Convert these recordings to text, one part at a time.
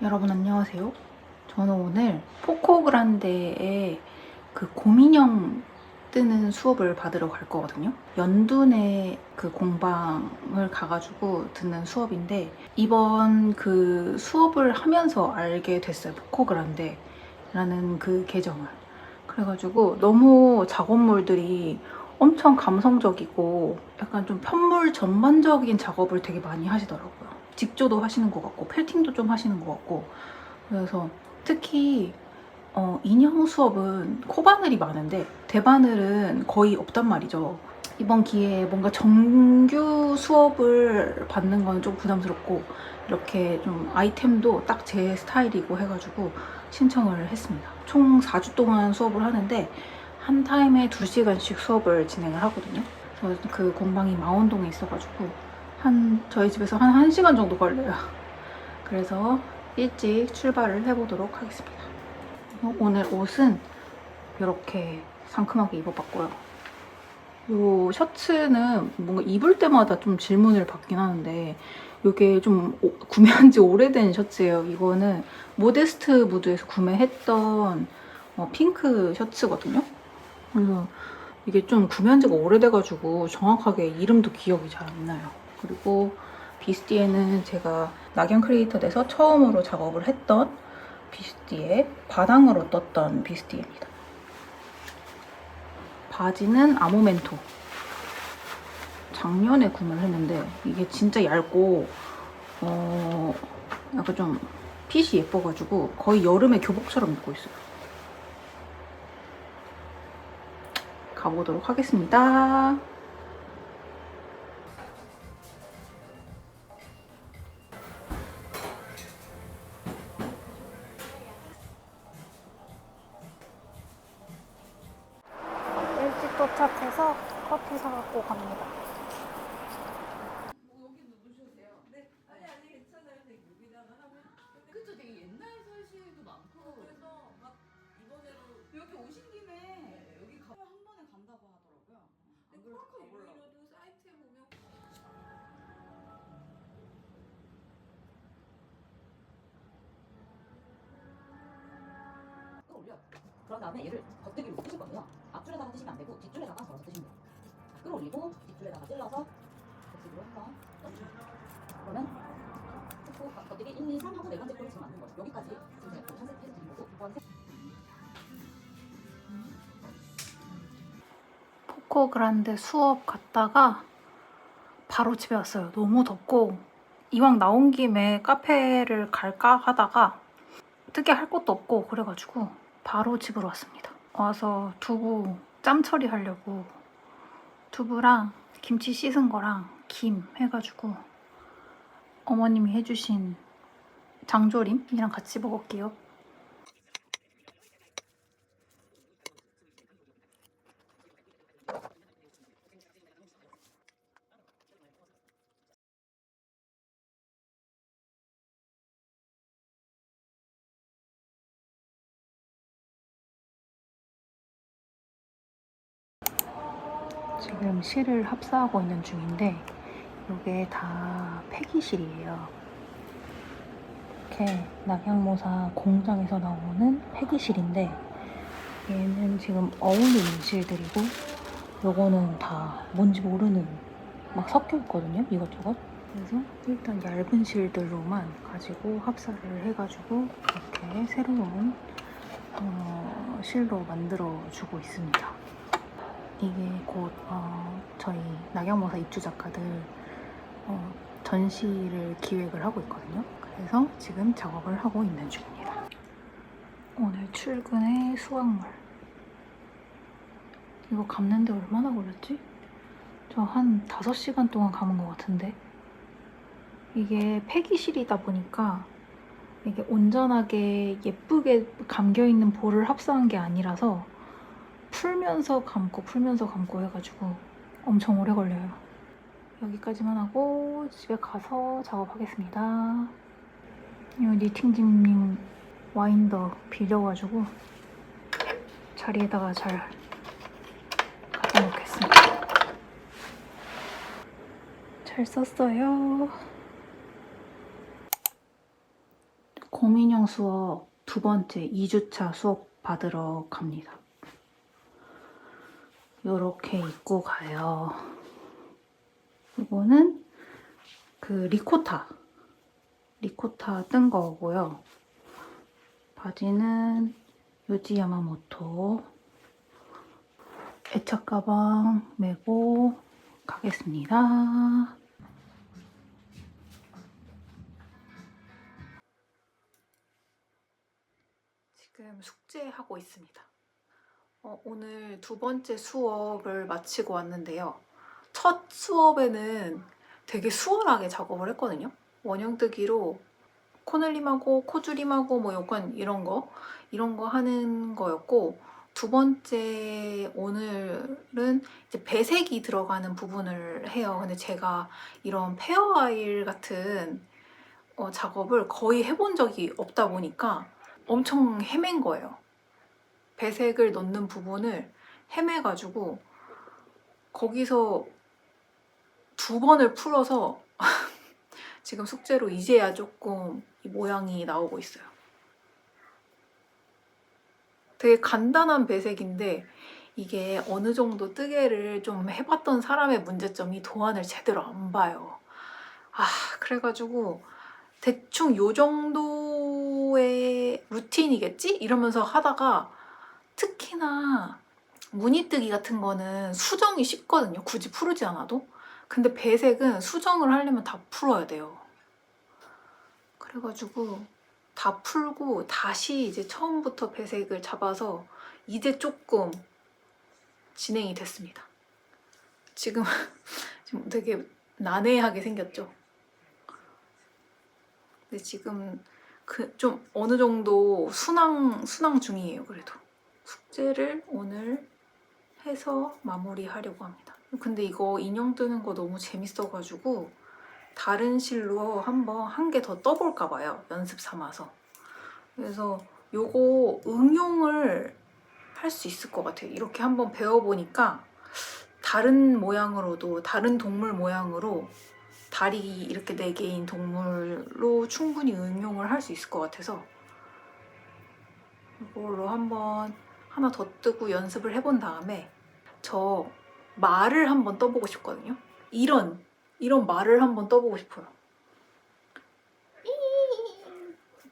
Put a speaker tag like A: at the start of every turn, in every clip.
A: 여러분 안녕하세요. 저는 오늘 포코그란데의 그 곰인형 뜨는 수업을 받으러 갈 거거든요. 연둔에 그 공방을 가가지고 듣는 수업인데 이번 그 수업을 하면서 알게 됐어요. 포코그란데라는 그 계정을. 그래가지고 너무 작업물들이 엄청 감성적이고 약간 좀 편물 전반적인 작업을 되게 많이 하시더라고요. 직조도 하시는 것 같고 펠팅도 좀 하시는 것 같고 그래서 특히 어, 인형 수업은 코바늘이 많은데 대바늘은 거의 없단 말이죠. 이번 기회에 뭔가 정규 수업을 받는 건 좀 부담스럽고 이렇게 좀 아이템도 딱 제 스타일이고 해가지고 신청을 했습니다. 총 4주 동안 수업을 하는데 한 타임에 2시간씩 수업을 진행을 하거든요. 그 공방이 마원동에 있어가지고 한 저희 집에서 한 1시간 정도 걸려요. 그래서 일찍 출발을 해보도록 하겠습니다. 어, 오늘 옷은 이렇게 상큼하게 입어봤고요. 이 셔츠는 뭔가 입을 때마다 좀 질문을 받긴 하는데 이게 좀 오- 구매한 지 오래된 셔츠예요. 이거는 모데스트 무드에서 구매했던 어, 핑크 셔츠거든요. 그래서 이게 좀 구매한 지가 오래돼가지고 정확하게 이름도 기억이 잘 안 나요. 그리고 비스티에는 제가 낙연 크리에이터 돼서 처음으로 작업을 했던 비스티에 바닥으로 떴던 비스티입니다. 바지는 아모멘토. 작년에 구매를 했는데 이게 진짜 얇고 어 약간 좀 핏이 예뻐가지고 거의 여름에 교복처럼 입고 있어요. 가보도록 하겠습니다.
B: 그런 다음에 얘를 겉대기로 뜨실 건데요. 앞줄에다가 뜨시면 안 되고 뒷줄에다가 걸어서 뜨시면 돼요. 끌어올리고 뒷줄에다가 찔러서 겉으로 해서 떠주시면 돼요. 그러면 뜯고 겉대기 1, 2, 3 하고 네 번째 거를 지금 만든 거예요. 여기까지 지금 제가 컨셉 해서 드린 거고 두 번째
A: 포코그란데 수업 갔다가 바로 집에 왔어요. 너무 덥고 이왕 나온 김에 카페를 갈까 하다가 특히 할 것도 없고 그래가지고 바로 집으로 왔습니다. 와서 두부 짬 처리하려고 두부랑 김치 씻은 거랑 김 해가지고 어머님이 해주신 장조림이랑 같이 먹을게요. 지금 실을 합사하고 있는 중인데 이게 다 폐기실이에요. 이렇게 낙양모사 공장에서 나오는 폐기실인데 얘는 지금 어울리는 실들이고 요거는 다 뭔지 모르는 막 섞여 있거든요. 이것저것. 그래서 일단 얇은 실들로만 가지고 합사를 해가지고 이렇게 새로운 어, 실로 만들어 주고 있습니다. 이게 곧 어, 저희 낙양모사 입주 작가들 어, 전시를 기획을 하고 있거든요. 그래서 지금 작업을 하고 있는 중입니다. 오늘 출근의 수확물. 이거 감는데 얼마나 걸렸지? 저 한 5시간 동안 감은 것 같은데. 이게 폐기실이다 보니까 이게 온전하게 예쁘게 감겨있는 볼을 합사한 게 아니라서 풀면서 감고 풀면서 감고 해가지고 엄청 오래 걸려요. 여기까지만 하고 집에 가서 작업하겠습니다. 이 니팅짐님 와인더 빌려가지고 자리에다가 잘 갖다 놓겠습니다. 잘 썼어요. 고민형 수업 두 번째 2주차 수업 받으러 갑니다. 요렇게 입고 가요. 이거는 그 리코타. 리코타 뜬 거고요. 바지는 요지 야마모토. 애착 가방 메고 가겠습니다. 지금 숙제하고 있습니다. 어, 오늘 두 번째 수업을 마치고 왔는데요. 첫 수업에는 되게 수월하게 작업을 했거든요. 원형뜨기로 코넬림하고 코줄임하고 뭐 약간 이런 거 이런 거 하는 거였고 두 번째 오늘은 이제 배색이 들어가는 부분을 해요. 근데 제가 이런 페어 아일 같은 어, 작업을 거의 해본 적이 없다 보니까 엄청 헤맨 거예요. 배색을 넣는 부분을 헤매가지고 거기서 두 번을 풀어서 지금 숙제로 이제야 조금 이 모양이 나오고 있어요. 되게 간단한 배색인데 이게 어느 정도 뜨개를 좀 해봤던 사람의 문제점이 도안을 제대로 안 봐요. 아, 그래가지고 대충 요 정도의 루틴이겠지? 이러면서 하다가 특히나 무늬뜨기 같은 거는 수정이 쉽거든요. 굳이 풀지 않아도. 근데 배색은 수정을 하려면 다 풀어야 돼요. 그래가지고 다 풀고 다시 이제 처음부터 배색을 잡아서 이제 조금 진행이 됐습니다. 지금, 지금 되게 난해하게 생겼죠? 근데 지금 그 좀 어느 정도 순항 순항 중이에요. 그래도 숙제를 오늘 해서 마무리하려고 합니다. 근데 이거 인형 뜨는 거 너무 재밌어가지고 다른 실로 한번 한 개 더 떠볼까 봐요. 연습 삼아서. 그래서 요거 응용을 할 수 있을 것 같아요. 이렇게 한번 배워보니까 다른 모양으로도 다른 동물 모양으로 다리 이렇게 네 개인 동물로 충분히 응용을 할 수 있을 것 같아서 이걸로 한번 하나 더 뜨고 연습을 해본 다음에 저 말을 한번 떠보고 싶거든요. 이런 이런 말을 한번 떠보고 싶어요.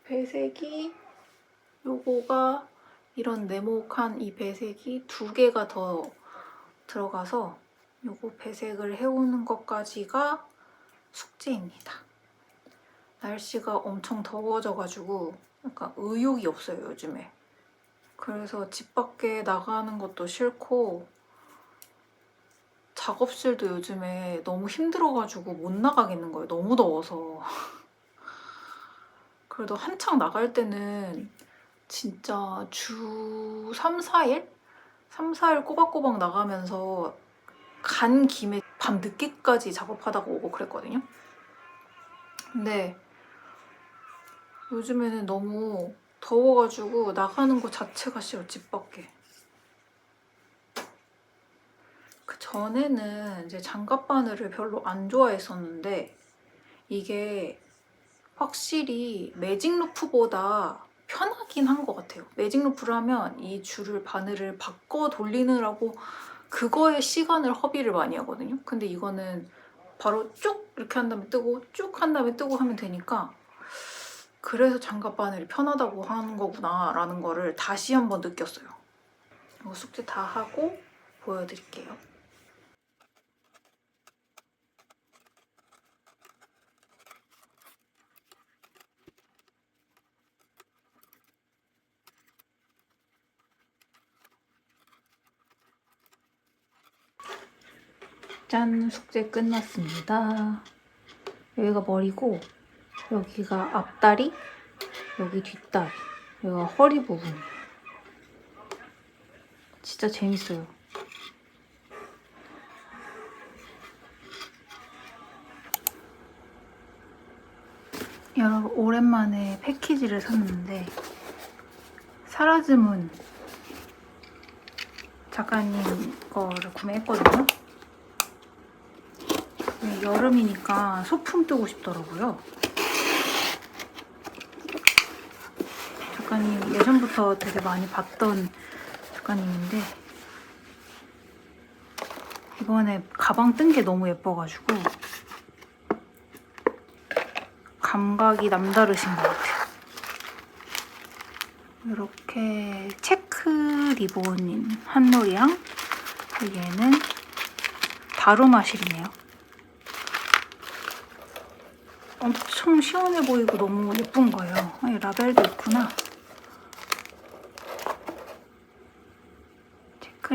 A: 배색이 요거가 이런 네모칸 이 배색이 두 개가 더 들어가서 요거 배색을 해오는 것까지가 숙제입니다. 날씨가 엄청 더워져가지고 약간 의욕이 없어요, 요즘에. 그래서 집 밖에 나가는 것도 싫고 작업실도 요즘에 너무 힘들어가지고 못 나가겠는 거예요. 너무 더워서. 그래도 한창 나갈 때는 진짜 주 3, 4일? 3, 4일 꼬박꼬박 나가면서 간 김에 밤 늦게까지 작업하다가 오고 그랬거든요. 근데 요즘에는 너무 더워가지고 나가는 거 자체가 싫어, 집 밖에. 그 전에는 이제 장갑 바늘을 별로 안 좋아했었는데 이게 확실히 매직 루프보다 편하긴 한 것 같아요. 매직 루프를 하면 이 줄을 바늘을 바꿔 돌리느라고 그거에 시간을 허비를 많이 하거든요. 근데 이거는 바로 쭉 이렇게 한 다음에 뜨고 쭉 한 다음에 뜨고 하면 되니까 그래서 장갑 바늘이 편하다고 하는 거구나 라는 거를 다시 한번 느꼈어요. 이거 숙제 다 하고 보여드릴게요. 짠! 숙제 끝났습니다. 여기가 머리고 여기가 앞다리, 여기 뒷다리, 여기가 허리 부분. 진짜 재밌어요. 여러분 오랜만에 패키지를 샀는데 사라즈문 작가님 거를 구매했거든요. 네, 여름이니까 소품 뜨고 싶더라고요. 작가님 예전부터 되게 많이 봤던 작가님인데 이번에 가방 뜬 게 너무 예뻐가지고 감각이 남다르신 것 같아요. 이렇게 체크 리본인 한놀이랑 얘는 다루마실이네요. 엄청 시원해 보이고 너무 예쁜 거예요. 아니, 라벨도 있구나.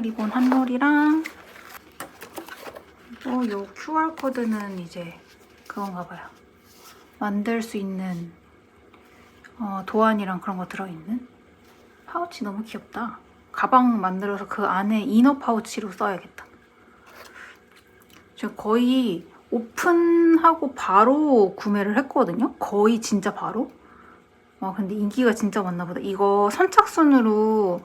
A: 리본 한 놀이랑 그리고 요 QR 코드는 이제 그건가 봐요. 만들 수 있는 어, 도안이랑 그런 거 들어있는 파우치 너무 귀엽다. 가방 만들어서 그 안에 이너 파우치로 써야겠다. 제가 거의 오픈하고 바로 구매를 했거든요. 거의 진짜 바로. 와 근데 인기가 진짜 많나 보다. 이거 선착순으로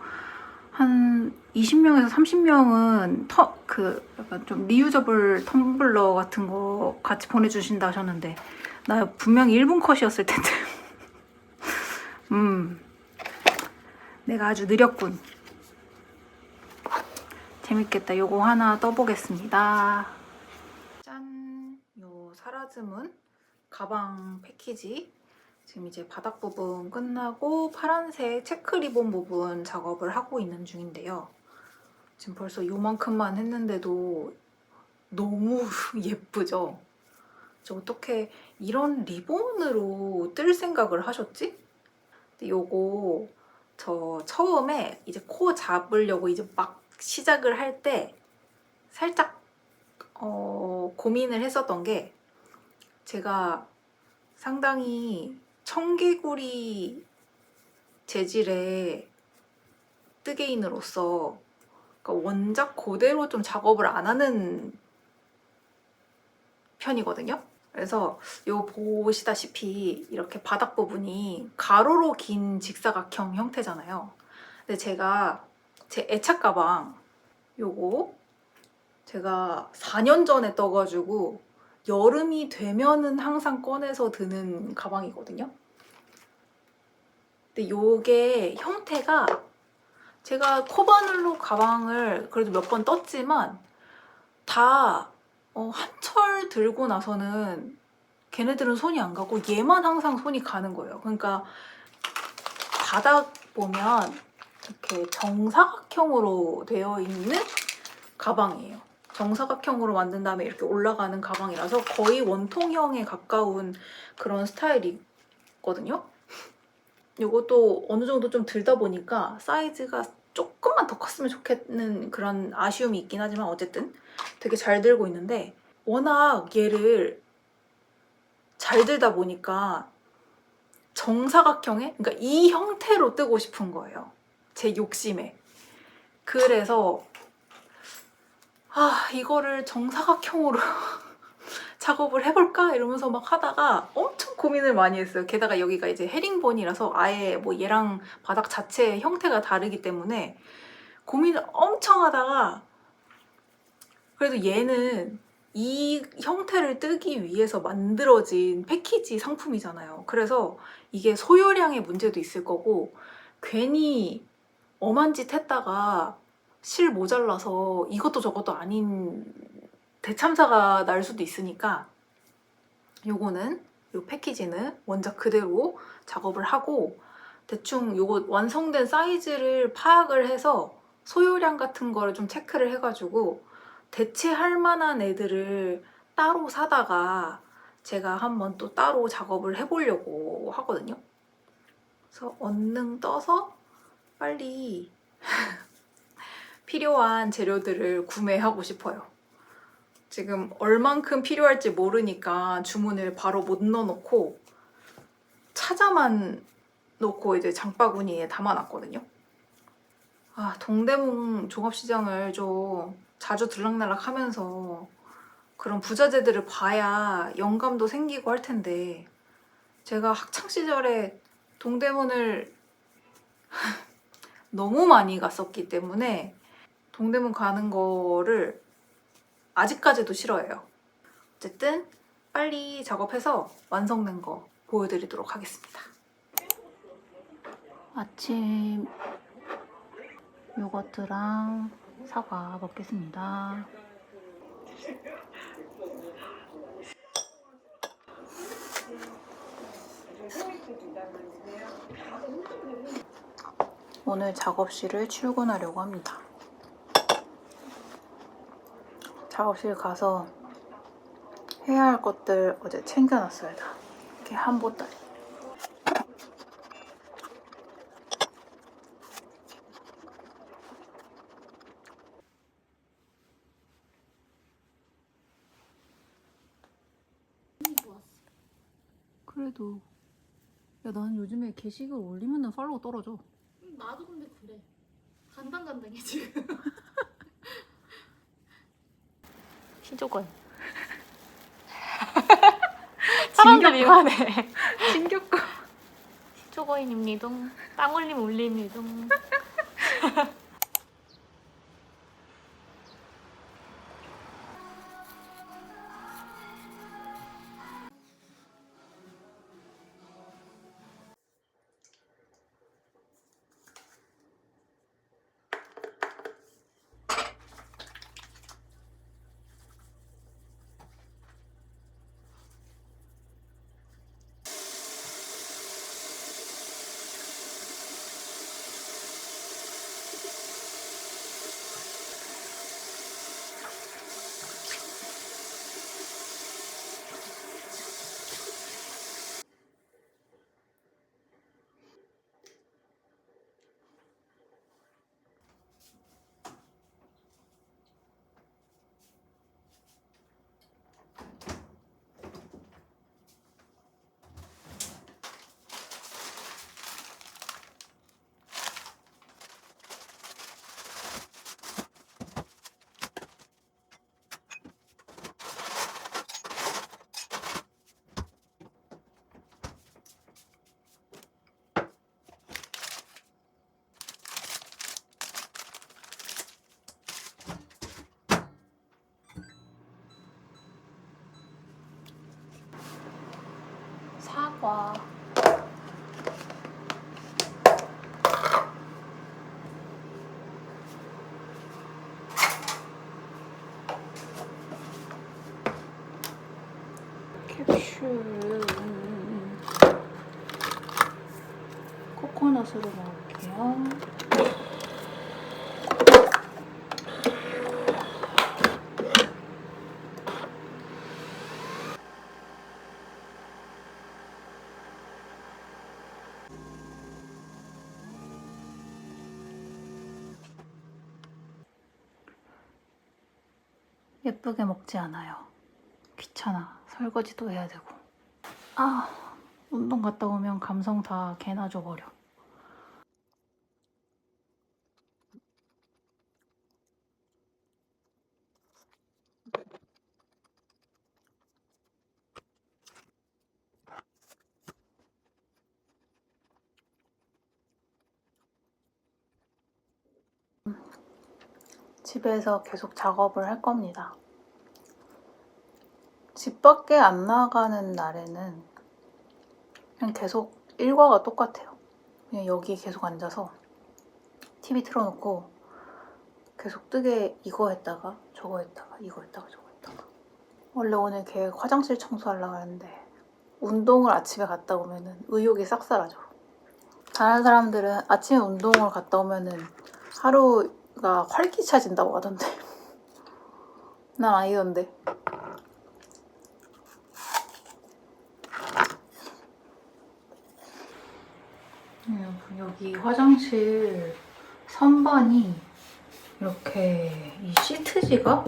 A: 한 20명에서 30명은 터, 그 약간 좀 리유저블 텀블러 같은 거 같이 보내주신다 하셨는데 나 분명히 1분 컷이었을 텐데. 음. 내가 아주 느렸군. 재밌겠다. 요거 하나 떠보겠습니다. 짠! 요 사라즈문 가방 패키지 지금 이제 바닥 부분 끝나고 파란색 체크 리본 부분 작업을 하고 있는 중인데요. 지금 벌써 요만큼만 했는데도 너무 예쁘죠? 저 어떻게 이런 리본으로 뜰 생각을 하셨지? 요거 저 처음에 이제 코 잡으려고 이제 막 시작을 할 때 살짝 어, 고민을 했었던 게 제가 상당히 청개구리 재질의 뜨개인으로서 그러니까 원작 그대로 좀 작업을 안 하는 편이거든요. 그래서 요 보시다시피 이렇게 바닥 부분이 가로로 긴 직사각형 형태잖아요. 근데 제가 제 애착 가방 요거 제가 4년 전에 떠가지고 여름이 되면은 항상 꺼내서 드는 가방이거든요. 근데 요게 형태가 제가 코바늘로 가방을 그래도 몇 번 떴지만 다 어, 한철 들고 나서는 걔네들은 손이 안 가고 얘만 항상 손이 가는 거예요. 그러니까 바닥 보면 이렇게 정사각형으로 되어 있는 가방이에요. 정사각형으로 만든 다음에 이렇게 올라가는 가방이라서 거의 원통형에 가까운 그런 스타일이거든요. 이것도 어느 정도 좀 들다 보니까 사이즈가 조금만 더 컸으면 좋겠는 그런 아쉬움이 있긴 하지만 어쨌든 되게 잘 들고 있는데 워낙 얘를 잘 들다 보니까 정사각형에 그러니까 이 형태로 뜨고 싶은 거예요. 제 욕심에. 그래서 아 이거를 정사각형으로 작업을 해볼까 이러면서 막 하다가 엄청 고민을 많이 했어요. 게다가 여기가 이제 헤링본이라서 아예 뭐 얘랑 바닥 자체의 형태가 다르기 때문에 고민을 엄청 하다가 그래도 얘는 이 형태를 뜨기 위해서 만들어진 패키지 상품이잖아요. 그래서 이게 소요량의 문제도 있을 거고 괜히 엄한 짓 했다가 실 모자라서 이것도 저것도 아닌 대참사가 날 수도 있으니까 요거는 요 패키지는 원작 그대로 작업을 하고 대충 요거 완성된 사이즈를 파악을 해서 소요량 같은 거를 좀 체크를 해가지고 대체할 만한 애들을 따로 사다가 제가 한번 또 따로 작업을 해보려고 하거든요. 그래서 얼른 떠서 빨리 필요한 재료들을 구매하고 싶어요. 지금 얼만큼 필요할지 모르니까 주문을 바로 못 넣어놓고 찾아만 놓고 이제 장바구니에 담아놨거든요. 아, 동대문 종합시장을 좀 자주 들락날락 하면서 그런 부자재들을 봐야 영감도 생기고 할 텐데 제가 학창시절에 동대문을 너무 많이 갔었기 때문에 동대문 가는 거를 아직까지도 싫어해요. 어쨌든 빨리 작업해서 완성된 거 보여드리도록 하겠습니다. 아침 요거트랑 사과 먹겠습니다. 오늘 작업실을 출근하려고 합니다. 작업실 가서 해야 할 것들 어제 챙겨놨어야 다. 이렇게 한 보따리. 그래도 야 나는 요즘에 게시글 올리면은 팔로우 떨어져.
C: 음, 나도 근데 그래. 간당간당해 지금.
D: 신조건.
A: 사람들이 욕하네. 진격거.
D: 신조거인입니다. 땅올림 올립니다.
A: 사과. 코코넛으로 먹을게요. 예쁘게 먹지 않아요. 귀찮아. 설거지도 해야 되고. 아, 운동 갔다 오면 감성 다 개나 줘버려. 집에서 계속 작업을 할 겁니다. 집 밖에 안 나가는 날에는 그냥 계속 일과가 똑같아요. 그냥 여기 계속 앉아서 TV 틀어놓고 계속 뜨게 이거 했다가 저거 했다가 이거 했다가 저거 했다가 원래 오늘 계획 화장실 청소하려고 하는데 운동을 아침에 갔다 오면은 의욕이 싹 사라져. 다른 사람들은 아침에 운동을 갔다 오면은 하루가 활기차진다고 하던데 난 아니던데 음, 여기 화장실 선반이 이렇게 이 시트지가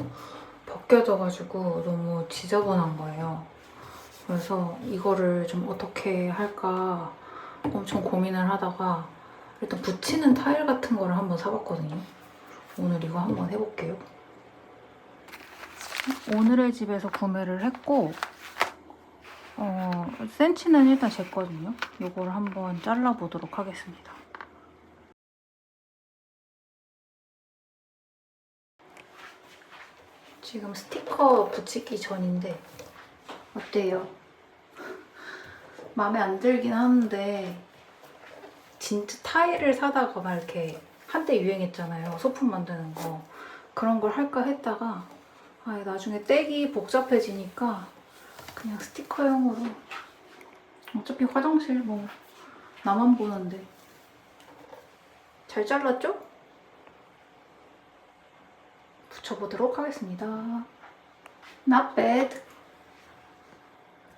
A: 벗겨져가지고 너무 지저분한 거예요. 그래서 이거를 좀 어떻게 할까 엄청 고민을 하다가 일단 붙이는 타일 같은 거를 한번 사봤거든요. 오늘 이거 한번 해볼게요. 오늘의 집에서 구매를 했고 어, 센치는 일단 제 거든요. 이걸 한번 잘라보도록 하겠습니다. 지금 스티커 붙이기 전인데 어때요? 마음에 안 들긴 하는데 진짜 타일을 사다가 막 이렇게 한때 유행했잖아요. 소품 만드는 거. 그런 걸 할까 했다가 아, 나중에 떼기 복잡해지니까 그냥 스티커형으로 어차피 화장실 뭐 나만 보는데 잘 잘랐죠? 붙여보도록 하겠습니다. Not bad.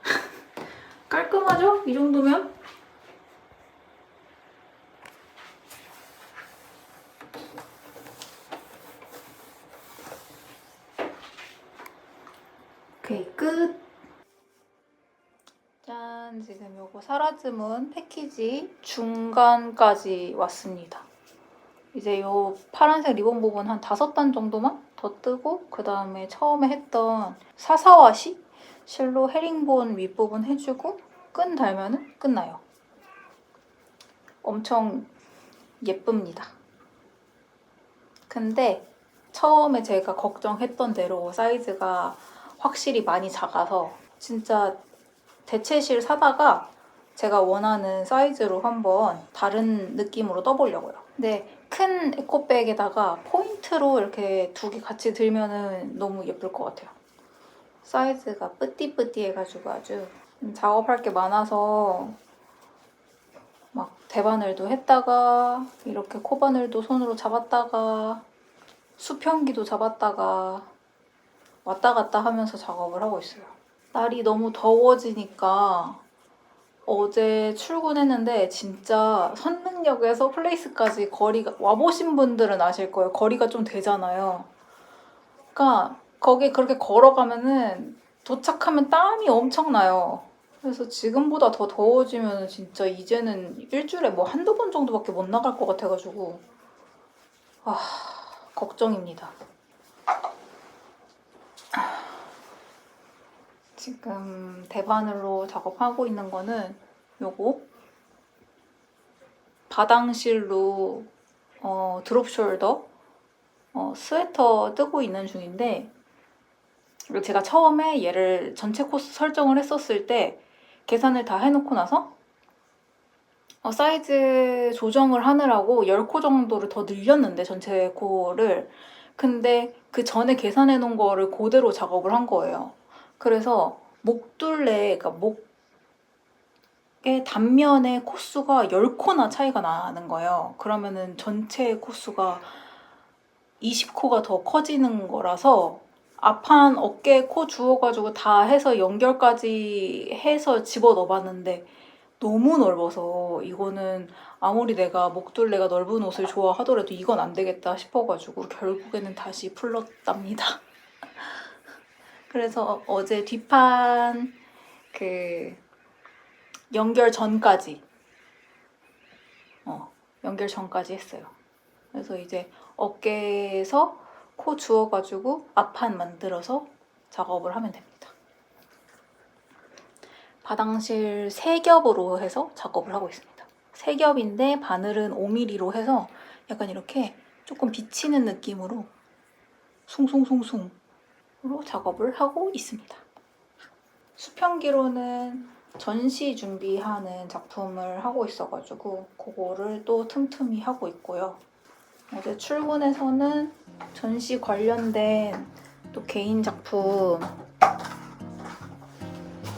A: 깔끔하죠? 이 정도면? 오케이, 끝. 짠, 지금 요거 사라즘은 패키지 중간까지 왔습니다. 이제 요 파란색 리본 부분 한 다섯 단 정도만 더 뜨고 그 다음에 처음에 했던 사사와시 실로 헤링본 윗부분 해주고 끈 달면은 끝나요. 엄청 예쁩니다. 근데 처음에 제가 걱정했던 대로 사이즈가 확실히 많이 작아서 진짜 대체실 사다가 제가 원하는 사이즈로 한번 다른 느낌으로 떠보려고요. 근데 큰 에코백에다가 포인트로 이렇게 두 개 같이 들면은 너무 예쁠 것 같아요. 사이즈가 뿌띠뿌띠해가지고 아주 작업할 게 많아서 막 대바늘도 했다가 이렇게 코바늘도 손으로 잡았다가 수평기도 잡았다가 왔다 갔다 하면서 작업을 하고 있어요. 날이 너무 더워지니까 어제 출근했는데 진짜 선릉역에서 플레이스까지 거리가 와보신 분들은 아실 거예요. 거리가 좀 되잖아요. 그러니까 거기 그렇게 걸어가면은 도착하면 땀이 엄청 나요. 그래서 지금보다 더 더워지면 진짜 이제는 일주일에 뭐 한두 번 정도밖에 못 나갈 것 같아가지고 아 걱정입니다. 지금 대바늘로 작업하고 있는 거는 요거 바당실로 어, 드롭 숄더 어, 스웨터 뜨고 있는 중인데 그리고 제가 처음에 얘를 전체 코스 설정을 했었을 때 계산을 다 해놓고 나서 어, 사이즈 조정을 하느라고 10코 정도를 더 늘렸는데 전체 코를 근데 그 전에 계산해 놓은 거를 그대로 작업을 한 거예요. 그래서 목둘레, 그러니까 목의 단면의 코수가 10코나 차이가 나는 거예요. 그러면은 전체 코수가 20코가 더 커지는 거라서 앞판 어깨 코 주워가지고 다 해서 연결까지 해서 집어 넣어봤는데 너무 넓어서 이거는 아무리 내가 목둘레가 넓은 옷을 좋아하더라도 이건 안 되겠다 싶어가지고 결국에는 다시 풀렀답니다. 그래서 어제 뒷판 그 연결 전까지 어 연결 전까지 했어요. 그래서 이제 어깨에서 코 주워가지고 앞판 만들어서 작업을 하면 됩니다. 바당실 세 겹으로 해서 작업을 하고 있습니다. 세 겹인데 바늘은 5mm로 해서 약간 이렇게 조금 비치는 느낌으로 숭숭숭숭 로 작업을 하고 있습니다. 수평기로는 전시 준비하는 작품을 하고 있어가지고 그거를 또 틈틈이 하고 있고요. 어제 출근해서는 전시 관련된 또 개인 작품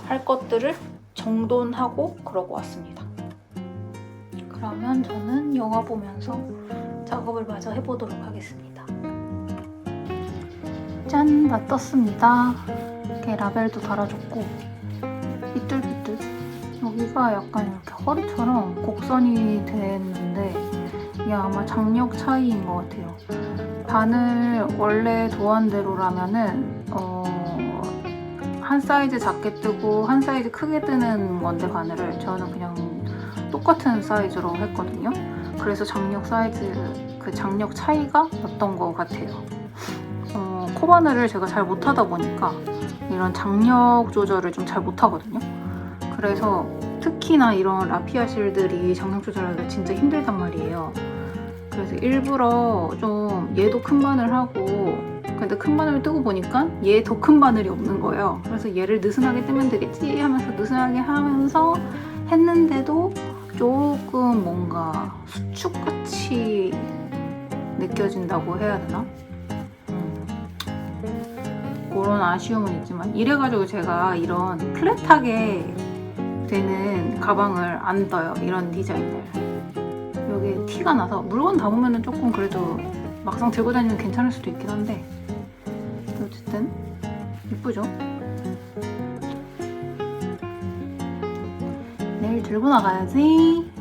A: 할 것들을 정돈하고 그러고 왔습니다. 그러면 저는 영화 보면서 작업을 마저 해보도록 하겠습니다. 짠! 다 떴습니다. 이렇게 라벨도 달아줬고 삐뚤삐뚤 여기가 약간 이렇게 허리처럼 곡선이 됐는데 이게 아마 장력 차이인 것 같아요. 바늘 원래 도안대로라면은 어, 한 사이즈 작게 뜨고 한 사이즈 크게 뜨는 건데 바늘을 저는 그냥 똑같은 사이즈로 했거든요. 그래서 장력 사이즈 그 장력 차이가 났던 것 같아요. 어, 코바늘을 제가 잘 못하다 보니까 이런 장력 조절을 좀 잘 못하거든요. 그래서 특히나 이런 라피아 실들이 장력 조절하기가 진짜 힘들단 말이에요. 그래서 일부러 좀 얘도 큰 바늘 하고 근데 큰 바늘을 뜨고 보니까 얘 더 큰 바늘이 없는 거예요. 그래서 얘를 느슨하게 뜨면 되겠지 하면서 느슨하게 하면서 했는데도 조금 뭔가 수축같이 느껴진다고 해야 되나? 음. 그런 아쉬움은 있지만 이래가지고 제가 이런 플랫하게 되는 가방을 안 떠요. 이런 디자인을. 여기 티가 나서 물건 담으면 조금 그래도 막상 들고 다니면 괜찮을 수도 있긴 한데 어쨌든 이쁘죠? 내일 들고 나가야지.